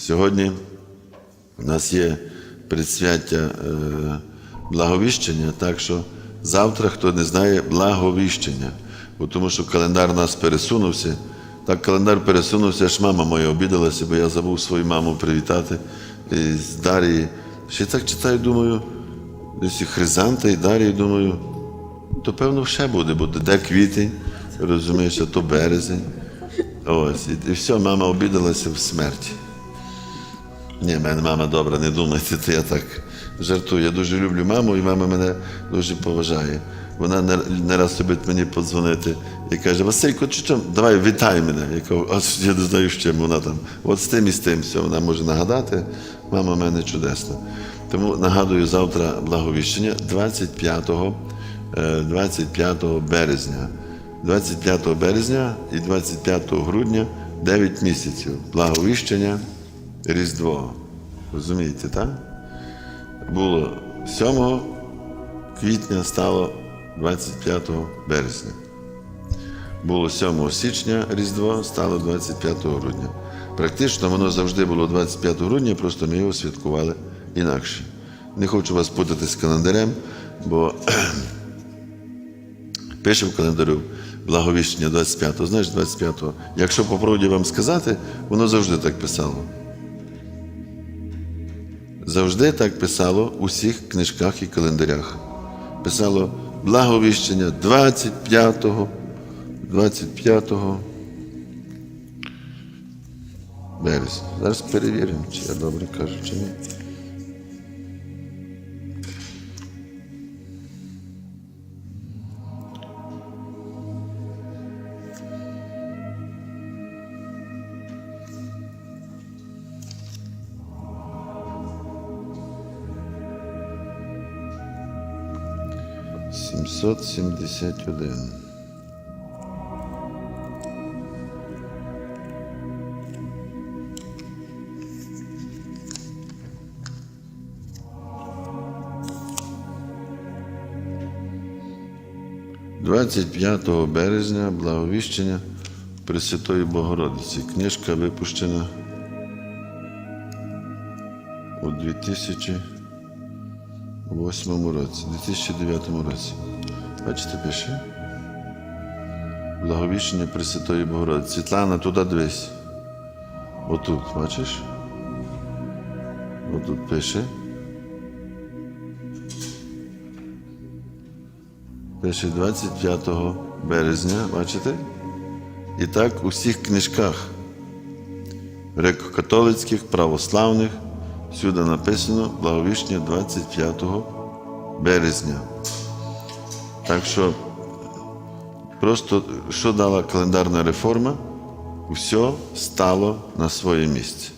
Сьогодні у нас є предсвяття е, благовіщення, так що завтра, хто не знає, благовіщення. Бо тому що календар у нас пересунувся. Так календар пересунувся, аж мама моя обідалася, бо я забув свою маму привітати з Дарії. Ще так читаю, думаю, десь і Хризанта, і Дарії, думаю, то певно ще буде, бо де квітень, розумієш, а то березень. Ось, і, і все, мама обідалася в смерті. Ні, мене мама добра, не думайте, то я так жартую. Я дуже люблю маму, і мама мене дуже поважає. Вона не, раз любить мені подзвонити і каже: Василько, чи що? давай вітай мене. Я кажу, а я не знаю, з чим вона там. От з тим і з тим все, вона може нагадати. Мама в мене чудесна. Тому нагадую завтра благовіщення 25, е, 25 березня. 25 березня і 25 грудня 9 місяців. Благовіщення Різдво. Розумієте, так? Було 7 квітня, стало 25 березня. Було 7 січня Різдво, стало 25 грудня. Практично воно завжди було 25 грудня, просто ми його святкували інакше. Не хочу вас путати з календарем, бо пише в календарю благовіщення 25-го. Знаєш, 25-го. Якщо по правді вам сказати, воно завжди так писало. Завжди так писало у всіх книжках і календарях. Писало благовіщення 25-го, 25-го березня. Зараз перевіримо, чи я добре кажу, чи ні. Сімсот сімдесят один. Двадцять п'ятого березня благовіщення Пресвятої Богородиці. Книжка випущена у 2008 році, 2009 році. Бачите, пише? Благовіщення Пресвятої Богородиці. Світлана, туди дивись. Отут, бачиш? Отут пише. Пише 25 березня, бачите? І так у всіх книжках греко-католицьких, православних, всюди написано благовіщення 25 березня. Так що просто що дала календарна реформа, все стало на своє місце.